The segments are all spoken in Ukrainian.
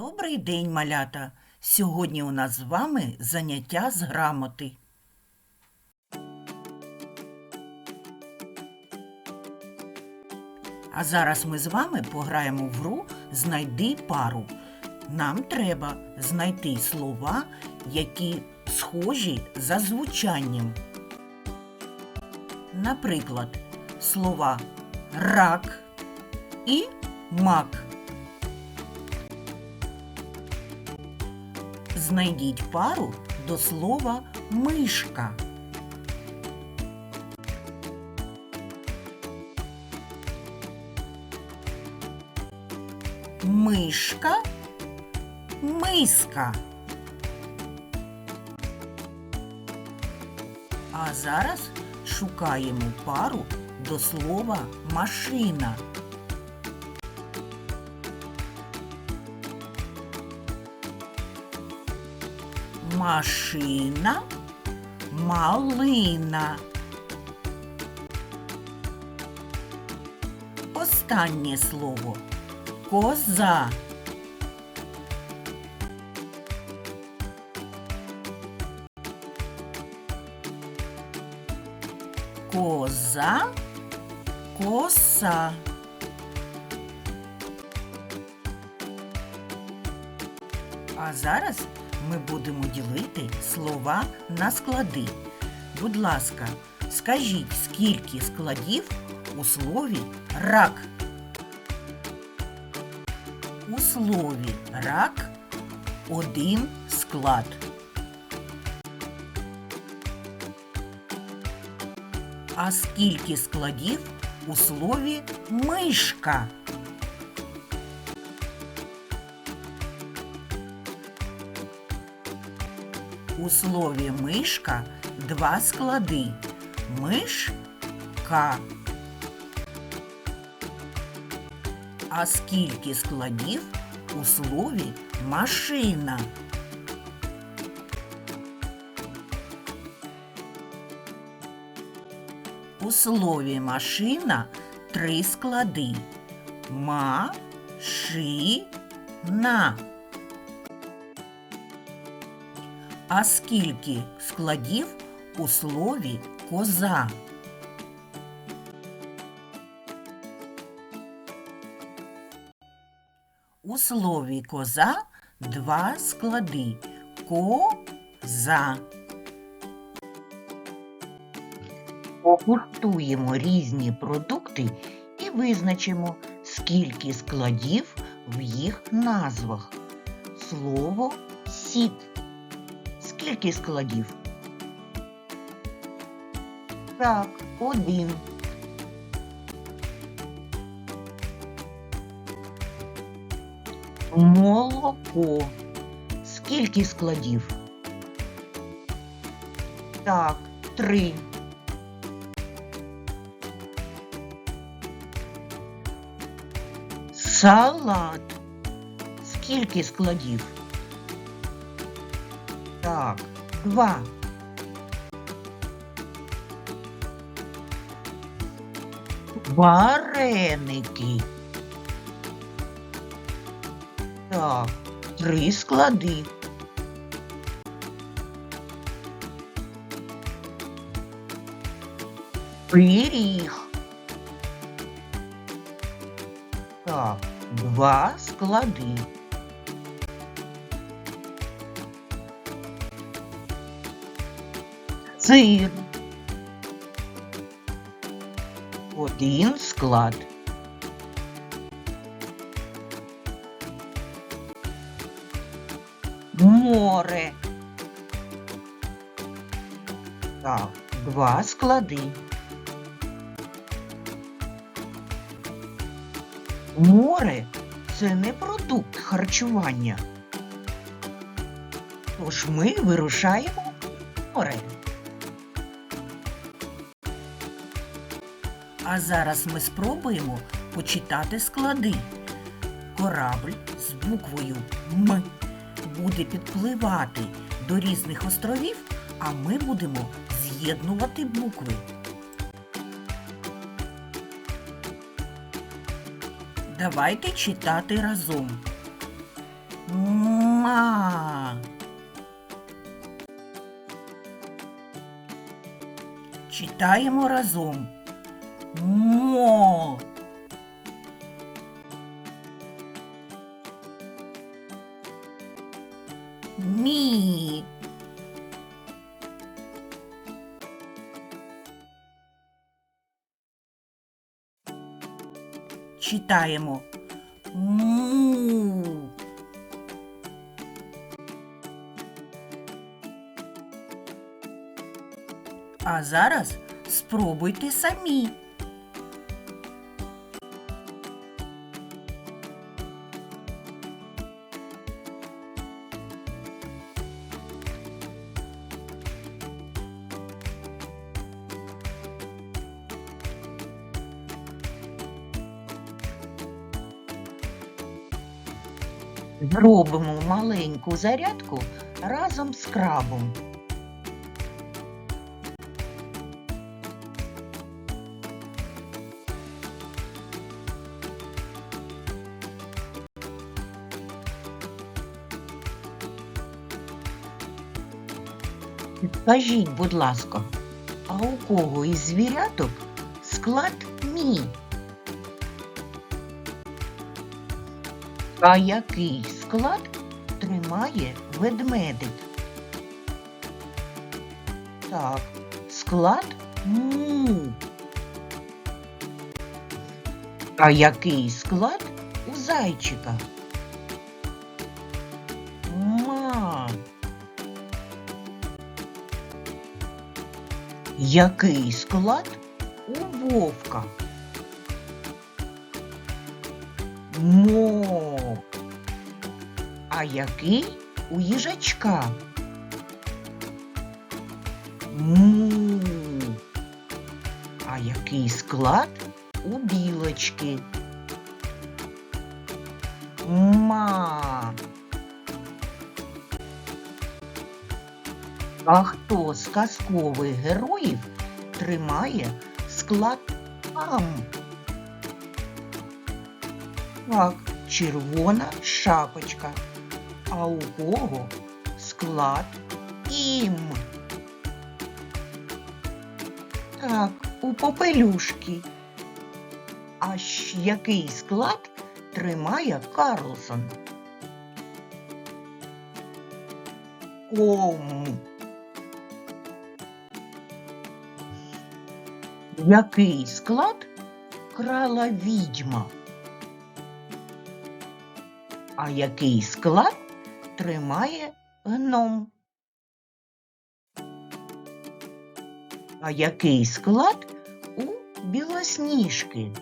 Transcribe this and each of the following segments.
Добрий день, малята! Сьогодні у нас з вами заняття з грамоти. А зараз ми з вами пограємо в гру Знайди пару. Нам треба знайти слова, які схожі за звучанням. Наприклад, слова рак і мак. Знайдіть пару до слова мишка. Мишка, миска. А зараз шукаємо пару до слова машина. Машина, малина. Останнє слово коза. Коза, коса. А зараз ми будемо ділити слова на склади. Будь ласка, скажіть, скільки складів у слові рак? У слові рак один склад. А скільки складів у слові мишка? У слові мишка два склади. Мишка. А скільки складів у слові машина? У слові машина три склади. Ма-ши-на. А скільки складів у слові коза? У слові коза два склади. Коза. Погуртуємо різні продукти і визначимо, скільки складів в їх назвах. Слово сіт. Скільки складів? Так, один. Молоко. Скільки складів? Так, три. Салат. Скільки складів? Так, два. Вареники. Так, три склади. Пиріг. Так, два склади. Сир. Один склад. Море. Так, два склади. Море це не продукт харчування. Тож ми вирушаємо в море. А зараз ми спробуємо почитати склади. Корабль з буквою М буде підпливати до різних островів, а ми будемо з'єднувати букви. Давайте читати разом. Ма. Читаємо разом. Мо. Мі. Читаємо. Му. А зараз спробуйте самі. Зробимо маленьку зарядку разом з крабом. Скажіть, будь ласка, а у кого із звіряток склад мі? А який склад тримає ведмедик? Так, склад му. А який склад у зайчика? Ма. Який склад у вовка? Мо. А який у їжачка? Му. А який склад у білочки? Ма. А хто з казкових героїв тримає склад ам? Так, червона шапочка. А у кого склад ім? Так, у попелюшки. А який склад тримає Карлсон? Ком. Який склад крала відьма? А який склад тримає гном? А який склад у білосніжки?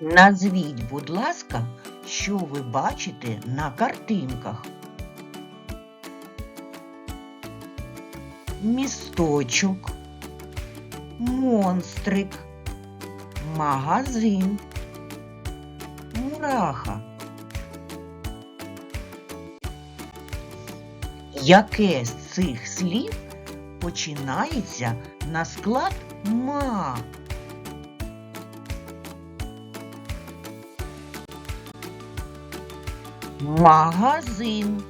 Назвіть, будь ласка, що ви бачите на картинках. Місточок, монстрик, магазин, мураха. Яке з цих слів починається на склад ма? Магазин.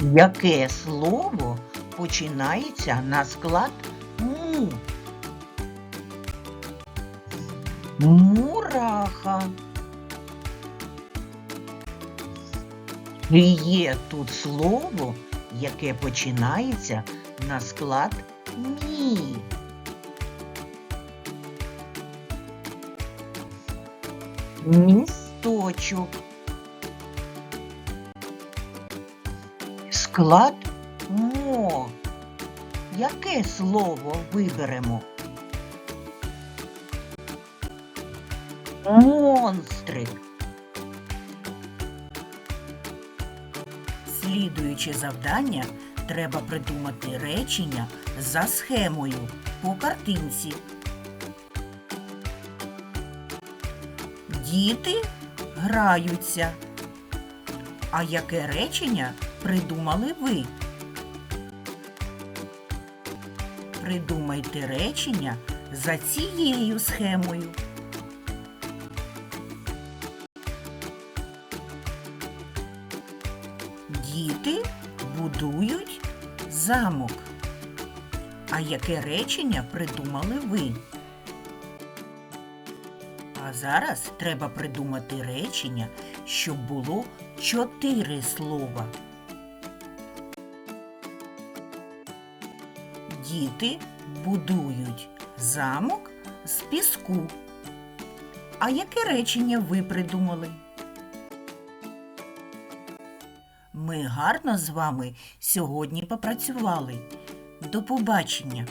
Яке слово починається на склад? Мураха. Є тут слово, яке починається на склад мі. Місточок. Склад мо. Яке слово виберемо? Монстрик. Слідуючи завдання, треба придумати речення за схемою по картинці. Діти граються. А яке речення придумали ви? придумайте речення за цією схемою. Діти будують замок. А яке речення придумали ви? А зараз треба придумати речення, щоб було чотири слова. Діти будують замок з піску. А яке речення ви придумали? Ми гарно з вами сьогодні попрацювали. До побачення!